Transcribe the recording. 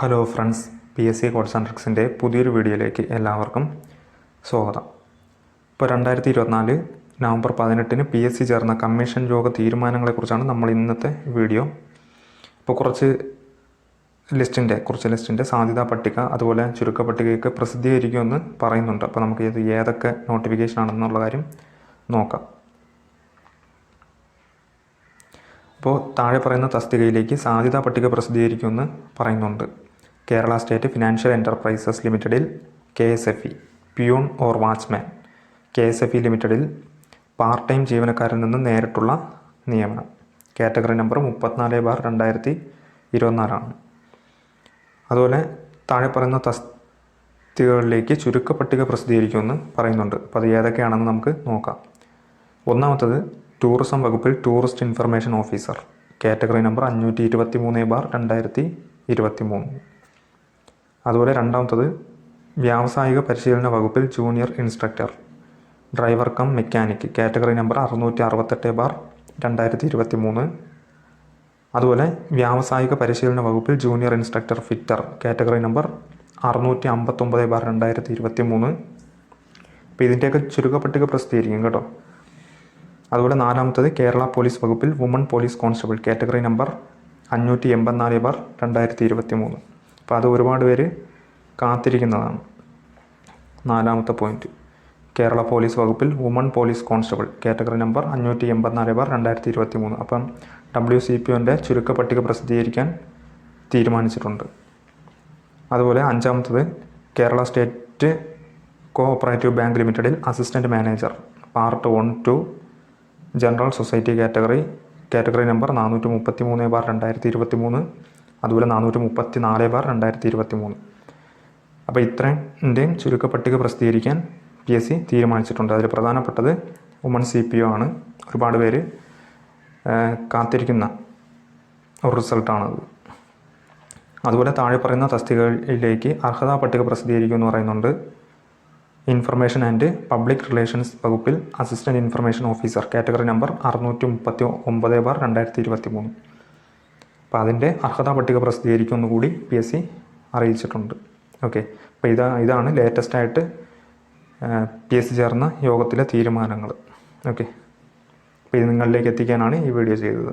Hello friends P S C course and ട്രിക്സിന്റെ പുതിയൊരു വീഡിയോയിലേക്ക് എല്ലാവർക്കും സ്വാഗതം. ഇപ്പോൾ രണ്ടായിരത്തി ഇരുപത്തിനാല് നവംബർ പതിനെട്ടിന് പി എസ് സി ചേർന്ന കമ്മീഷൻ യോഗ തീരുമാനങ്ങളെക്കുറിച്ചാണ് നമ്മൾ ഇന്നത്തെ വീഡിയോ. ഇപ്പോൾ കുറച്ച് ലിസ്റ്റിന്റെ കുറച്ച് ലിസ്റ്റിന്റെ സാധ്യതാ പട്ടിക അതുപോലെ ചുരുക്ക പട്ടികയൊക്കെ പ്രസിദ്ധീകരിക്കുമെന്ന് പറയുന്നുണ്ട്. അപ്പോൾ നമുക്ക് ഇത് ഏതൊക്കെ നോട്ടിഫിക്കേഷൻ ആണെന്നുള്ള കാര്യം നോക്കാം. അപ്പോൾ താഴെ പറയുന്ന തസ്തികയിലേക്ക് സാധ്യതാ പട്ടിക പ്രസിദ്ധീകരിക്കുമെന്ന് പറയുന്നുണ്ട്. കേരള സ്റ്റേറ്റ് ഫിനാൻഷ്യൽ എന്റർപ്രൈസസ് ലിമിറ്റഡിൽ K S F E peon or watchman. K S F E ലിമിറ്റഡിൽ പാർട്ട് ടൈം ജീവനക്കാരിൽ നിന്ന് നേരിട്ടുള്ള നിയമനം. കാറ്റഗറി നമ്പർ മുപ്പത്തിനാല് ബാർ രണ്ടായിരത്തി ഇരുപത്തിനാലാണ് അതുപോലെ താഴെ പറയുന്ന തസ്തികകളിലേക്ക് ചുരുക്ക പട്ടിക പ്രസിദ്ധീകരിക്കുമെന്ന് പറയുന്നുണ്ട്. അപ്പോൾ അത് ഏതൊക്കെയാണെന്ന് നമുക്ക് നോക്കാം. ഒന്നാമത്തത് ടൂറിസം വകുപ്പിൽ tourist information officer. Category number അഞ്ഞൂറ്റി ഇരുപത്തി മൂന്ന് ബാർ രണ്ടായിരത്തി ഇരുപത്തി മൂന്ന് അതുപോലെ രണ്ടാമത്തത് വ്യാവസായിക പരിശീലന വകുപ്പിൽ junior instructor driver cum mechanic category number അറുന്നൂറ്റി അറുപത്തെട്ട് ബാർ രണ്ടായിരത്തി ഇരുപത്തി മൂന്ന് അതുപോലെ വ്യാവസായിക പരിശീലന വകുപ്പിൽ junior instructor fitter category number അറുന്നൂറ്റി അമ്പത്തൊമ്പത് ബാർ രണ്ടായിരത്തി ഇരുപത്തി മൂന്ന് അപ്പോൾ ഇതിന്റെയൊക്കെ ചുരുക്കപ്പട്ടിക പ്രസിദ്ധീകരിക്കും കേട്ടോ. അതുപോലെ നാലാമത്തത് കേരള പോലീസ് വകുപ്പിൽ woman police constable category number അഞ്ഞൂറ്റി എൺപത്തിനാല് ബാർ രണ്ടായിരത്തി ഇരുപത്തി മൂന്ന് അപ്പോൾ അത് ഒരുപാട് പേര് കാത്തിരിക്കുന്നതാണ്. നാലാമത്തെ പോയിന്റ് കേരള പോലീസ് വകുപ്പിൽ woman police constable category number അഞ്ഞൂറ്റി എൺപത്തിനാല് ബാർ രണ്ടായിരത്തി ഇരുപത്തി മൂന്ന് അപ്പം ഡബ്ല്യു സി പി ഒന്റെ ചുരുക്ക പട്ടിക പ്രസിദ്ധീകരിക്കാൻ തീരുമാനിച്ചിട്ടുണ്ട്. അതുപോലെ അഞ്ചാമത്തത് കേരള സ്റ്റേറ്റ് കോഓപ്പറേറ്റീവ് ബാങ്ക് ലിമിറ്റഡിൽ assistant manager part one two general society category category number നാനൂറ്റി മുപ്പത്തി മൂന്ന് ബാർ രണ്ടായിരത്തി ഇരുപത്തി മൂന്ന് അതുപോലെ നാനൂറ്റി മുപ്പത്തി നാല് ബാർ രണ്ടായിരത്തി ഇരുപത്തി മൂന്ന് അപ്പോൾ ഇത്രയും ചുരുക്ക പട്ടിക പ്രസിദ്ധീകരിക്കാൻ പി എസ് സി തീരുമാനിച്ചിട്ടുണ്ട്. അതിൽ പ്രധാനപ്പെട്ടത് വുമൺ സി പി ഒ ആണ്. ഒരുപാട് പേര് കാത്തിരിക്കുന്ന ഒരു റിസൾട്ടാണത്. അതുപോലെ താഴെ പറയുന്ന തസ്തികകളിലേക്ക് അർഹതാ പട്ടിക പ്രസിദ്ധീകരിക്കുമെന്ന് പറയുന്നുണ്ട്. ഇൻഫർമേഷൻ ആൻഡ് പബ്ലിക് റിലേഷൻസ് വകുപ്പിൽ assistant information officer category number അറുന്നൂറ്റി മുപ്പത്തി ഒമ്പത് ബാർ രണ്ടായിരത്തി ഇരുപത്തി മൂന്ന് അപ്പോൾ അതിന്റെ അർഹതാ പട്ടിക പ്രസിദ്ധീകരിക്കുമെന്ന് കൂടി പി എസ് സി അറിയിച്ചിട്ടുണ്ട്. ഓക്കെ. അപ്പോൾ ഇതാ ഇതാണ് ലേറ്റസ്റ്റ് ആയിട്ട് പി എസ് സി ചേർന്ന യോഗത്തിലെ തീരുമാനങ്ങൾ ഓക്കെ. അപ്പോൾ ഇത് നിങ്ങളിലേക്ക് എത്തിക്കാനാണ് ഈ വീഡിയോ ചെയ്തത്.